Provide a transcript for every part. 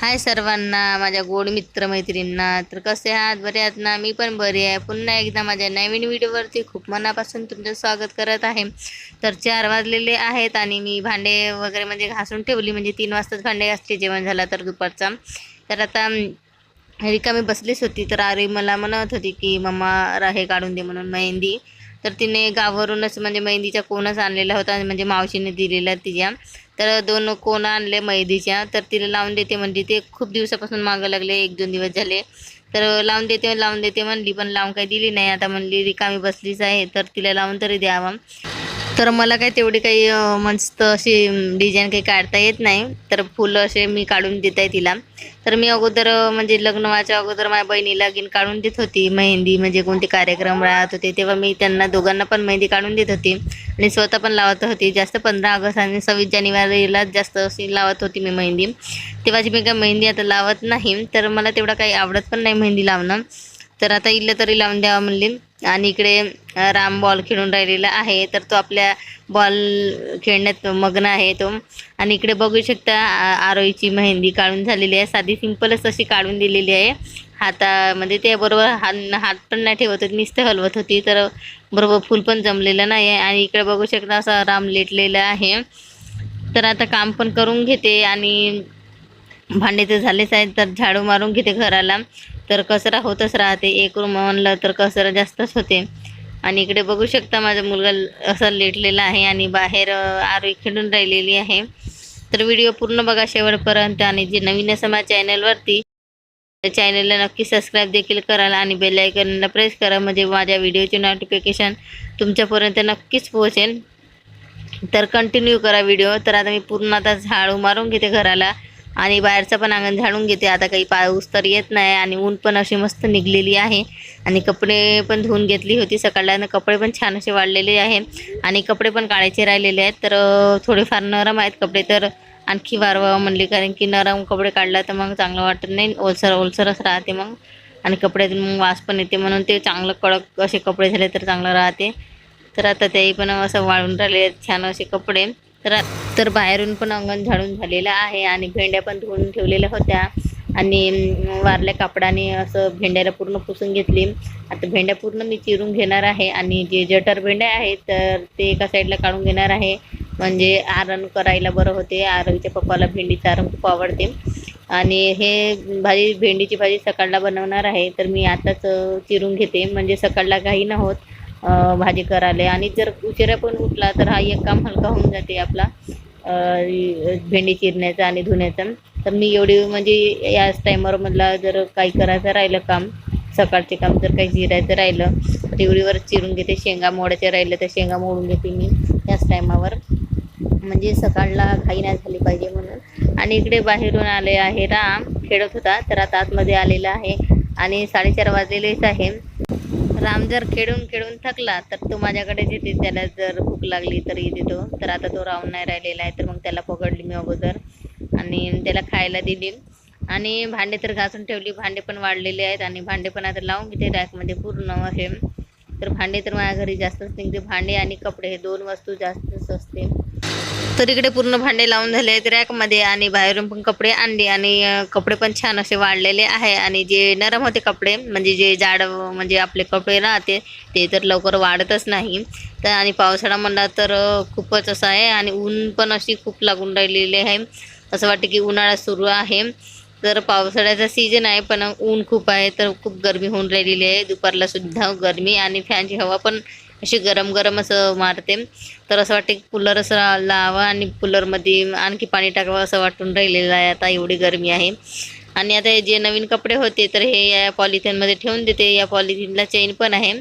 हाय सर्वांना माझ्या गोड मित्रमैत्रिणींना. तर कसे आहात? बरे आहात ना? मी पण बरी आहे. पुन्हा एकदा माझ्या नवीन व्हिडिओवरती खूप मनापासून तुमचं स्वागत करत आहे. तर चार वाजलेले आहेत आणि मी भांडे वगैरे म्हणजे घासून ठेवली. म्हणजे तीन वाजताच भांडे घासले. जेवण झालं तर दुपारचा. तर आता रिकामी बसलीच होती. तर आरी मला म्हणत होती की मम्मा राहे काढून दे म्हणून मेहंदी. तर तिने गावावरूनच म्हणजे मेहंदीचा कोणच आणलेला होता. म्हणजे मावशीने दिलेला तिच्या. तर दोन कोण आणले मैदीच्या तर तिला लावून देते म्हणजे ते खूप दिवसापासून मागं लागले एक दोन दिवस झाले. तर लावून देते लावून देते म्हणली पण लावून काही दिली नाही. आता म्हणली रिकामी बसलीच आहे तर तिला लावून तरी द्यावा. तर मला काही तेवढी काही मस्त अशी डिझाईन काही काढता येत नाही. तर फुलं असे मी काढून देत आहे तिला. तर मी अगोदर म्हणजे लग्न व्हायच्या अगोदर माझ्या बहिणीला गिन काढून देत होती मेहंदी म्हणजे कोणते कार्यक्रम राहत होते तेव्हा मी त्यांना दोघांना पण मेहंदी काढून देत होती. आणि स्वतः पण लावत होती. जास्त पंधरा ऑगस्ट आणि सव्वीस जानेवारीला जास्त अशी लावत होती मी मेहंदी. तेव्हाची मी काय मेहंदी आता लावत नाही. तर मला तेवढा काही आवडत पण नाही मेहंदी लावणं. तर आता इल्लं तरी लावून द्यावं म्हणली आणि इकडे राम बॉल खेळून राहिलेला आहे. तर तो आपल्या बॉल खेळण्यात मग्न आहे तो. आणि इकडे बघू शकता आरोईची मेहंदी काढून झालेली आहे. साधी सिंपलच अशी काढून दिलेली आहे. हातामध्ये त्याबरोबर बरोबर हात हात पण नाही ठेवत होती नुसतं हलवत होती. तर बरोबर फूल पण जमलेलं नाही आहे. आणि इकडे बघू शकता असा राम लेटलेला आहे. तर आता काम पण करून घेते. आणि भांडे तर झालेच आहेत. तर झाडू मारून घेते घराला. तर कचरा होतच राहते. एक रूम म्हणलं तर कचरा जास्तच होते. आणि इकडे बघू शकता माझा मुलगा असा लेटलेला आहे आणि बाहेर आरोग्य खेळून राहिलेली आहे. तर व्हिडिओ पूर्ण बघा शेवटपर्यंत आणि जे नवीन असं माझ्या चॅनलवरती त्या चॅनलला नक्की सबस्क्राईब देखील कराल आणि बेलायकनला प्रेस करा. म्हणजे माझ्या व्हिडिओचे नोटिफिकेशन तुमच्यापर्यंत नक्कीच पोहोचेल. तर कंटिन्यू करा व्हिडिओ. तर आता मी पूर्ण आता झाडू मारून घेते घराला. आणि बाहेरचं पण अंगण झाडून घेते. आता काही पाऊस तर येत नाही आणि ऊन पण अशी मस्त निघलेली आहे. आणि कपडे पण धुवून घेतली होती सकाळला कपडे पण छान असे वाढलेले आहे आणि कपडे पण काढायचे राहिलेले आहेत. तर थोडेफार नरम आहेत कपडे तर आणखी वारवा म्हणले. कारण की नरम कपडे काढला तर मग चांगलं वाटत नाही. ओलसर ओलसरच राहते मग. आणि कपड्यातून मग वास पण येते. म्हणून ते चांगलं कडक असे कपडे झाले तर चांगलं राहते. तर आता तेही पण असं वाळून राहिले आहेत. छान असे कपडे. तर तर बाहेरून पण अंगण झाडून झालेलं आहे आणि भेंड्या पण धुवून ठेवलेल्या होत्या. आणि वारल्या कापडाने असं भेंड्याला पूर्ण पुसून घेतली. आता भेंड्या पूर्ण मी चिरून घेणार आहे आणि जे जटर भेंड्या आहेत तर ते एका साईडला काढून घेणार आहे. म्हणजे आरण करायला बरं होते. आरवीच्या पप्पाला भेंडीचं आरण खूप आवडते. आणि हे भाजी भेंडीची भाजी सकाळला बनवणार आहे. तर मी आताच चिरून घेते. म्हणजे सकाळला काही न होत. भाजी करायला. आणि जर उशिरा पण उठला तर हा एक काम हलका होऊन जाते आपला भेंडी चिरण्याचा आणि धुण्याचा. तर मी एवढी म्हणजे याच टायमावर जर काही करायचं राहिलं काम सकाळचे काम जर काही जिरायचं राहिलं तर एवढीवर चिरून घेते. शेंगा मोडायचे राहिलं तर शेंगा मोडून घेते मी याच टायमावर म्हणजे सकाळला घाई नाही झाली पाहिजे म्हणून. आणि इकडे बाहेरून आले आहे राम खेळत होता तर आता आतमध्ये आलेला आहे. आणि साडेचार वाजलेलेच आहे. राम जर खेळून खेळून थकला तर तो माझ्याकडे येते. त्याला जर भूक लागली तर येते तो. तर आता तो राहून नाही राहिलेला आहे तर मग त्याला पकडली मी अगोदर. आणि त्याला खायला दिली. आणि भांडे तर घासून ठेवली. भांडे पण वाढलेले आहेत आणि भांडे पण आता लावून घेते रॅकमध्ये पूर्ण असे तर भांडे तर माझ्या घरी जास्तच निघते. भांडे आणि कपडे हे दोन वस्तू जास्तच असते. तर इकडे पूर्ण भांडे लावून झाले आहेत रॅकमध्ये आणि बाहेरून पण कपडे आणले आणि कपडे पण छान असे वाढलेले आहे आणि जे नरम होते कपडे म्हणजे जे जाड म्हणजे आपले कपडे राहते ते तर लवकर वाढतच नाही. तर आणि पावसाळा म्हणला तर खूपच असं आहे आणि ऊन पण अशी खूप लागून राहिलेली आहे. असं वाटतं की उन्हाळा सुरू आहे. तर पावसाळ्याचा सीजन आहे पण ऊन खूप आहे तर खूप गरमी होऊन राहिलेली आहे. दुपारला सुद्धा गरमी आणि फॅनची हवा पण अशी गरम गरम असं मारते. तर असं वाटते कूलर असं लावा आणि कूलरमध्ये आणखी पाणी टाकावं असं वाटून राहिलेलं आहे. आता एवढी गरमी आहे. आणि आता जे नवीन कपडे होते तर हे या पॉलिथिनमध्ये ठेवून देते. या पॉलिथिनला चेन पण आहे.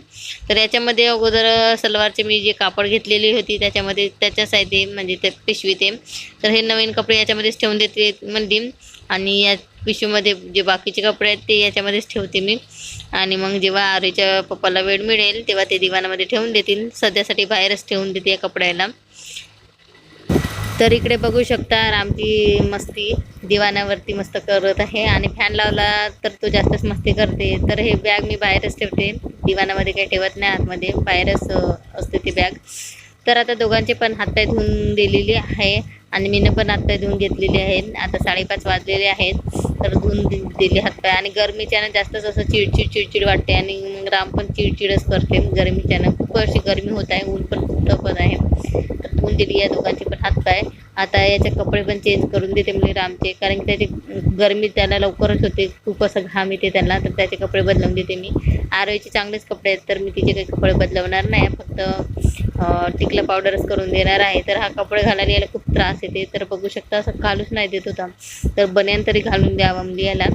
तर याच्यामध्ये अगोदर सलवारचे मी जे कापड घेतलेली होती त्याच्यामध्ये त्याच्याच आहे ते म्हणजे ते पिशवी ते तर हे नवीन कपडे याच्यामध्येच ठेवून देते म्हणली. आणि या पिशूमध्ये जे बाकीचे कपडे आहेत ते याच्यामध्येच ठेवते मी. आणि मग जेव्हा आरीच्या पप्पाला वेळ मिळेल तेव्हा ते दिवाणामध्ये ठेवून देतील. सध्यासाठी बाहेरच ठेवून देते या कपड्याला. तर इकडे बघू शकता रामची मस्ती दिवाणावरती मस्त करत आहे. आणि फॅन लावला तर तो जास्तच मस्ती करते. तर हे बॅग मी बाहेरच ठेवते. दिवाणामध्ये काही ठेवत नाही आतमध्ये. बाहेरच असते ती बॅग तर आता दोघांचे पण हातपाय धुवून दिलेली आहे. आणि मीनं पण हातपाय धुवून घेतलेली आहेत. आता साडेपाच वाजलेले आहेत. तर धुवून दि- दिली हातपाय आणि गरमीच्यानं जास्तच असं चिडचिड चिडचिड वाटते. आणि राम पण चिडचिडच करते गरमीच्यानं. खूप अशी गरमी होत आहे ऊन पण खूप तपत आहे. तर धुवून दिली या दोघांचे पण हातपाय आता याचे कपडे पण चेंज करून देते म्हणजे रामचे. कारण की त्याची गरमी त्याला लवकरच होते. खूप असं घाम येते त्याला तर त्याचे कपडे बदलवून देते मी. आरोईचे चांगलेच कपडे आहेत तर मी तिचे काही कपडे बदलवणार नाही. फक्त टिकला पावडरच करून देणार आहे. तर हा कपडे घालायला याला खूप त्रास येते. तर बघू शकता असं घालूच नाही देत होता. तर बन्यान तरी घालून द्यावा म्हणजे याला.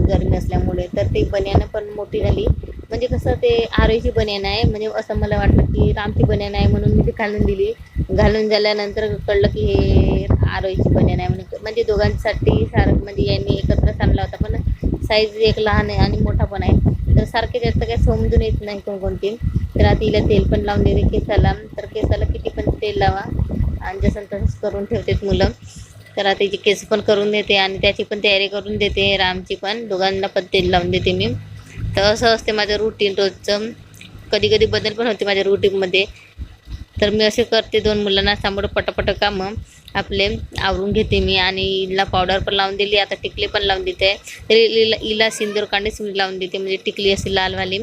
गरमी असल्यामुळे. तर ती बन्यानं पण मोठी झाली. म्हणजे कसं ते आरोईची बन्यान आहे. म्हणजे असं मला वाटलं की रामची बन्यान आहे म्हणून मी ती घालून दिली. घालून झाल्यानंतर कळलं की हे आरोईची बन्यान आहे म्हणून. म्हणजे दोघांसाठी सारखं म्हणजे यांनी एकत्रच आणला होता. पण साईज एक लहान आहे आणि मोठा पण आहे. तर सारखे जास्त काही समजून येत नाही कोणकोणती. तर आता हिला तेल पण लावून देते केसाला. तर केसाला किती पण तेल लावा. आणि जसं तसंच करून ठेवतात मुलं. तर आता हिची केस पण करून देते आणि त्याची पण तयारी करून देते. रामची पण. दोघांना पण तेल लावून देते मी. तर असं असते माझं रुटीन रोजचं. कधी कधी बदल पण होते माझ्या रुटीनमध्ये तर मी असे करते दोन मुलांना सांभाळ पटापट कामं. आपले आवरून घेते मी. आणि हिला पावडर पण लावून दिली. आता टिकली पण लावून देते. तरी इला हिला सिंदूर कांडीच मी लावून देते. म्हणजे टिकली अशी लालवाली.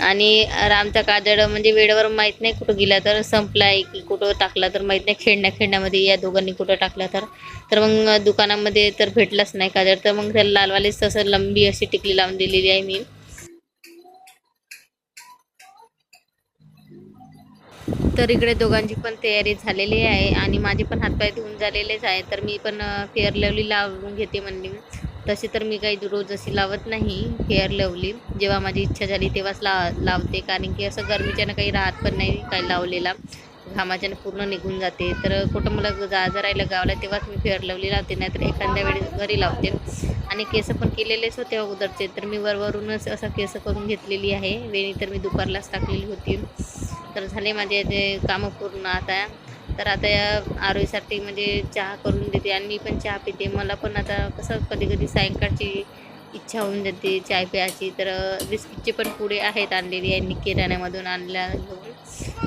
आणि रामचा काजळ म्हणजे वेळेवर माहीत नाही कुठं गेला तर संपला आहे की कुठं टाकला तर माहीत नाही खेळण्या खेळण्यामध्ये या दोघांनी कुठं टाकला तर. तर मग दुकानामध्ये तर भेटलाच नाही काजळ तर मग त्याला लालवालीच तसं लंबी अशी टिकली लावून दिलेली आहे मी. तर इकडे दोघांची पण तयारी झालेली आहे आणि माझे पण हातपाय धुवून झालेलेच आहे तर मी पण फेअर लवली लावून घेते म्हणली तशी तर मी काही रोज अशी लावत नाही हेअर लवली. जेव्हा माझी इच्छा झाली तेव्हाच ला लावते. कारण की असं गरमीच्यानं काही राहत पण नाही काही लावलेला. घामाच्यानं पूर्ण निघून जाते. तर कुठं मला जा राहिलं गावाला तेव्हाच मी फेअर लवली लावते. नाहीतर एखाद्या वेळेस घरी लावते. आणि केस पण केलेलेच होते अगोदरचे तर मी वरवरूनच असं केस करून घेतलेली आहे. वेणी तर मी दुपारलाच टाकलेली होती. तर झाले माझे ते कामं पूर्ण. आता तर आता या आरोईसाठी म्हणजे चहा करून देते आणि मी पण चहा पिते. मला पण आता कसं कधी कधी सायंकाळची इच्छा होऊन जाते चाय प्यायची. तर बिस्किटचे पण पुढे आहेत आणलेली यांनी किराण्यामधून आणल्या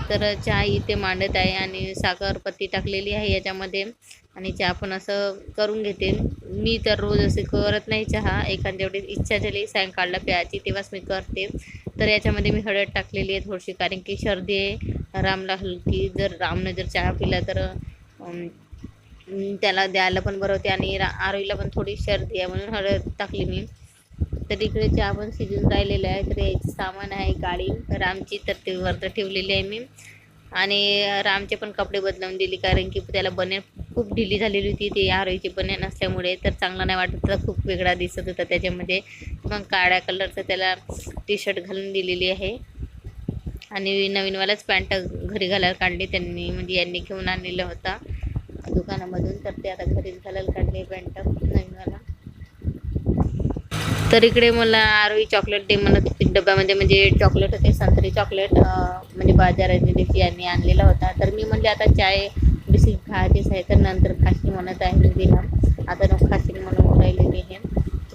तर चहा इथे मांडत आहे आणि साखरपत्ती टाकलेली आहे याच्यामध्ये. आणि चहा पण असं करून घेते. मी तर रोज असे करत नाही चहा. एखाद्या वेळेस इच्छा झाली सायंकाळला प्यायची तेव्हाच मी करते. तर याच्यामध्ये मी हळद टाकलेली आहे थोडीशी कारण की सर्दी आहे. रामला हलकी जर रामनं जर चहा पिला तर त्याला द्यायला पण बरं होते आणि रा आरोईला पण थोडी सर्दी आहे म्हणून हळद टाकली मी. तर इकडे चहा पण शिजून राहिलेलं आहे तर याची सामान आहे गाडी. रामची तर ते वरतं ठेवलेली आहे मी. आणि रामचे पण कपडे बदलवून दिले कारण की त्याला बने खूप ढिली झालेली होती. ती आरोईची बने असल्यामुळे तर चांगला नाही वाटत होता खूप वेगळा दिसत होता त्याच्यामध्ये. मग काळ्या कलरचं त्याला टी शर्ट घालून दिलेली आहे. आणि नवीनवालाच पॅन्ट घरी घालायला काढली त्यांनी म्हणजे यांनी घेऊन आणलेला होता दुकानामधून. तर ते आता घरीच घालायला काढले पॅन्ट नवीनवाला. तर इकडे मला आरोही चॉकलेट डे म्हणत होती. डब्यामध्ये म्हणजे चॉकलेट होते संत्री चॉकलेट म्हणजे बाजारात दिवशी यांनी आणलेला होता. तर मी म्हणले आता चाय बिस्किट खायचीच आहे. तर नंतर खाशी म्हणत आहे मी दिला आता नको खाशील म्हणून राहिलेली आहे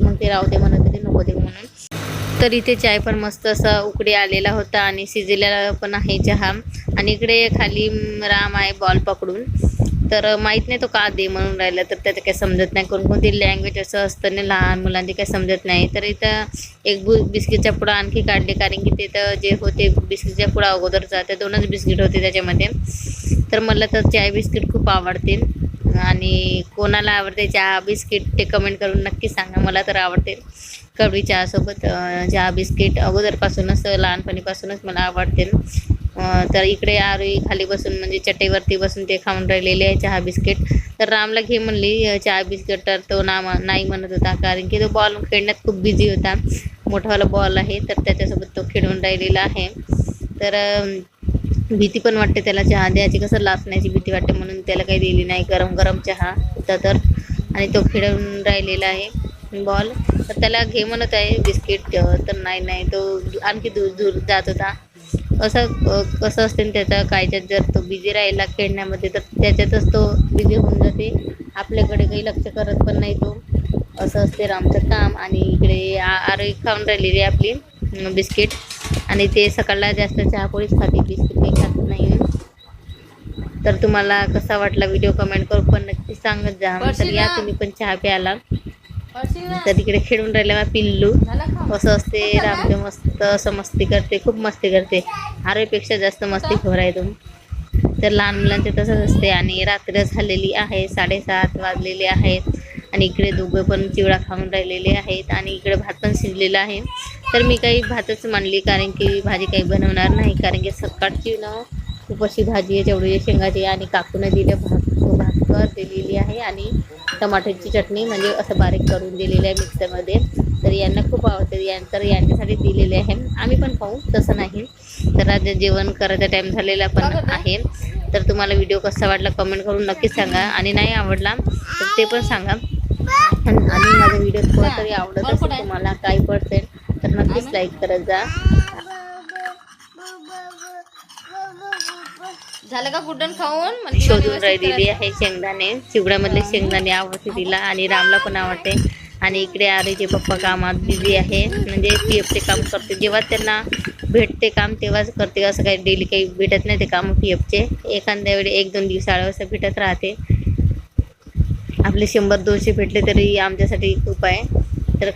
मग ते राहू दे म्हणत होते नको दे म्हणून. तर इथे चाय पण मस्त असा उकडे आलेला होता आणि शिजलेला पण आहे चहा. आणि इकडे खाली राम आहे बॉल पकडून. तर माहीत नाही तो का दे म्हणून राहिला तर त्याचं काही समजत नाही. कोणकोणती लँग्वेज असं असतं ना लहान मुलांची काही समजत नाही. तर इथं एक बु बिस्किटचा पुडा आणखी काढले कारण की तिथं जे होते बिस्किटच्या पुडा अगोदरचा ते दोनच बिस्किट होते त्याच्यामध्ये. तर मला तर चाय बिस्किट खूप आवडते. आणि कोणाला आवडते चहा बिस्किट ते कमेंट करून नक्की सांगा मला तर आवडते. कवडी चहासोबत चहा बिस्किट अगोदरपासूनच लहानपणीपासूनच मला आवडते. तर इकडे आरोही खाली बसून म्हणजे चटईवरती बसून ते खाऊन राहिलेले आहे चहा बिस्किट. तर रामला घे म्हणली चहा बिस्किट तर तो ना नाही म्हणत होता कारण की तो बॉल खेळण्यात खूप बिझी होता. मोठावाला बॉल आहे तर त्याच्यासोबत तो खेळून राहिलेला आहे. तर भीती पण वाटते त्याला चहा द्यायची कसं लासण्याची भीती वाटते म्हणून त्याला काही दिली नाही गरम गरम चहा होता तर. आणि तो खेळून राहिलेला आहे बॉल तर त्याला घे म्हणत आहे बिस्किट तर नाही नाही. तो आणखी दूर दूर जात होता. असं कसं असते न त्याचा कायच्यात जर तो बिझी राहिला खेळण्यामध्ये तर त्याच्यातच तो बिझी होऊन जाते. आपल्याकडे काही लक्ष करत पण नाही तो. असं असते रामचं काम आणि इकडे आ आरोही खाऊन राहिलेली आपली बिस्किट. आणि ते सकाळला जास्त चहापोळीच खाते बिस्किट काही खात नाही. तर तुम्हाला कसा वाटला व्हिडिओ कमेंट करून पण नक्की सांगत जा. तर या तुम्ही पण चहा प्यायला. तर इकडे खेळून राहिला बा पिल्लू. असं असते रामदेव मस्त असं मस्ती करते खूप मस्ती करते. आरोपेक्षा जास्त मस्ती खोर आहे तुम्ही तर लहान मुलांचे तसंच असते आणि रात्र झालेली आहे साडेसात वाजलेले आहेत. आणि इकडे दोघं पण चिवडा खाऊन राहिलेले आहेत आणि इकडे भात पण शिजलेला आहे. तर मी काही भातच मांडली कारण की भाजी काही बनवणार नाही कारण की सकाळची ना खूप अशी भाजी आहे तेवढी शेंगाची आणि काकूनं दिले भात भाकर दिलेली आहे आणि टमाटरची चटणी म्हणजे असं बारीक करून दिलेली आहे मिक्सरमध्ये. तर यांना खूप आवडते. यां तर यांच्यासाठी दिलेले आहे. आम्ही पण खाऊ. तसं नाही. तर आज जेवण करायचा टाईम झालेला पण आहे. तर तुम्हाला व्हिडिओ कसा वाटला कमेंट करून नक्कीच सांगा. आणि नाही आवडला तर ते पण सांगा. आणि आणि माझा व्हिडिओ थोडा तरी आवडत असेल तुम्हाला काही पर्सेंट तर नक्कीच लाईक करत जा. झालं का गुड्डन खाऊन? शोधून राहिलेली आहे शेंगदाणे. चिवड्यामधले शेंगदाणे आवडते तिला आणि रामला पण आवडते. आणि इकडे आरीचे पप्पा कामात बिझी आहे म्हणजे पी एफचे काम करते. जेव्हा त्यांना भेटते काम तेव्हाच करते. असं काही डेली काही भेटत नाही ते काम पी एफचे एखाद्या वेळी एक दोन दिवसाळ असं भेटत राहते. आपले शंभर दोनशे भेटले तरी आमच्यासाठी खूप आहे तर